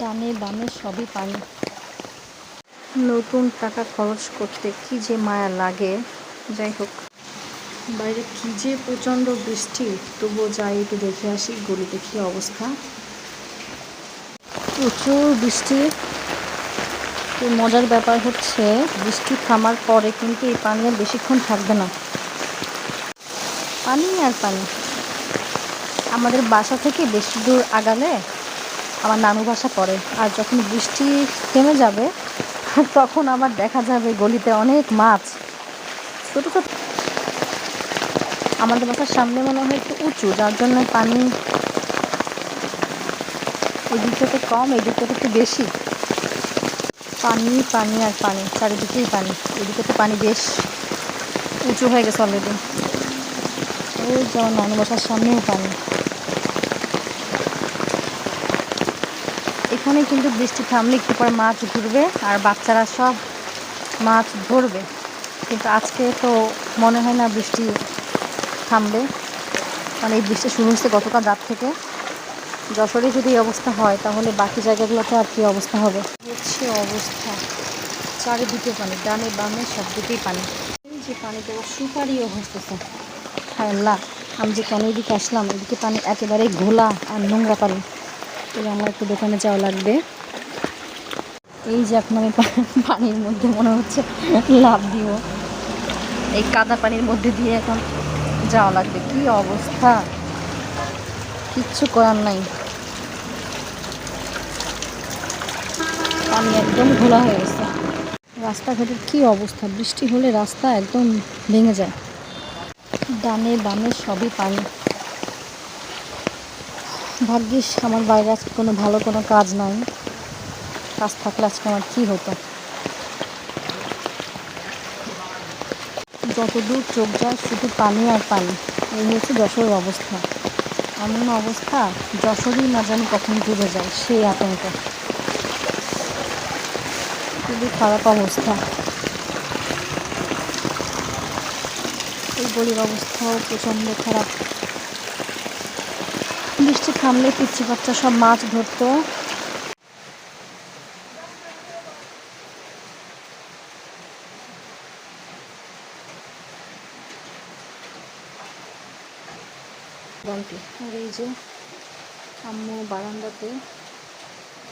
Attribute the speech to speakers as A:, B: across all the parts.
A: ডানে বামে সবই পানি। নতুন টাকা খরচ করতে কি যে মায়া লাগে যাই হোক। বাইরে কি যে প্রচণ্ড বৃষ্টি তবুও যাই একটু দেখে আসি গলিতে কি অবস্থা। প্রচুর বৃষ্টি। তো মজার ব্যাপার হচ্ছে বৃষ্টি থামার পরে কিন্তু এই পানি আর বেশিক্ষণ থাকবে না। পানি আর পানি। আমাদের বাসা থেকে বেশি দূর আগালে আমার নানু বাসা পড়ে। আর যখন বৃষ্টি থেমে যাবে, তখন আবার দেখা যাবে গলিতে অনেক মাছ। ছোটো ছোটো আমাদের বাসার সামনে মনে হয় একটু উঁচু, যার জন্য পানি এই দিকটাতে কম এই দিকটাতে একটু বেশি। পানি পানি আর পানি, চারিদিকেই পানি। এদিকে তো পানি বেশ উঁচু হয়ে গেছে অলরেডি ওই যেমন নানু বাসার সামনেও পানি। এখানে কিন্তু বৃষ্টি থামলে একটু পরে মাছ ঘুরবে আর বাচ্চারা সব মাছ ধরবে। কিন্তু আজকে তো মনে হয় না বৃষ্টি থামবে। মানে এই বৃষ্টি শুরু হচ্ছে গতকাল রাত থেকে। যশোরে যদি অবস্থা হয়, তাহলে বাকি জায়গাগুলোতে আর কি অবস্থা হবে? হচ্ছে অবস্থা। চারিদিকে পানি, ডানে বামে সব দিকেই পানি। এই যে পানিতে সুপারিও হসতেছে হ্যাঁ আমি যে কেন এদিকে আসলাম? এদিকে পানি একেবারে ঘোলা আর নোংরা পানি। তাহলে আমার একটু দোকানে যাওয়া লাগবে। এই যে এখন আমি পানির মধ্যে মনে হচ্ছে লাভ দিব। এই কাদা পানির মধ্যে দিয়ে এখন যাওয়া লাগবে। কি অবস্থা? কিচ্ছু করার নাই। পানি একদম ঘোলা হয়ে গেছে। রাস্তাঘাটের কি অবস্থা? বৃষ্টি হলে রাস্তা একদম ভেঙে যায়। ডানে বামে সবই পানি। ভাগ্যিস আমার বাইরে আজকে কোনো ভালো কোনো কাজ নাই। কাজ থাকলে আজকে আমার কী হতো? যত দূর চোখ যায়, শুধু পানি আর পানি। এই হচ্ছে যশোরের অবস্থা। এমন অবস্থা, যশোরই না জানি কখন ডুবে যায়, সেই আতঙ্ক। খুবই খারাপ অবস্থা। এই গলির অবস্থাও প্রচণ্ড খারাপ। বৃষ্টি থামলে পিচ্ছি বাচ্চা সব মাছ ধরতো। আর এই যে আম্মু বারান্দাতে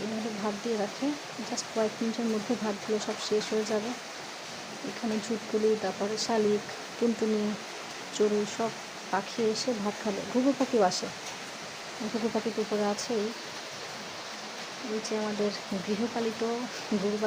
A: এভাবে ভাত দিয়ে রাখে। জাস্ট কয়েক মিনিটের মধ্যে ভাতগুলো সব শেষ হয়ে যাবে। এখানে ঝুটকুলি তারপরে শালিক টুনটুনি চড়ুই সব পাখি এসে ভাত খাবে। ঘুঘু পাখিও আসে। ঘুঘু পাখি তো উপরে আছেই। যে আমাদের গৃহপালিত গরু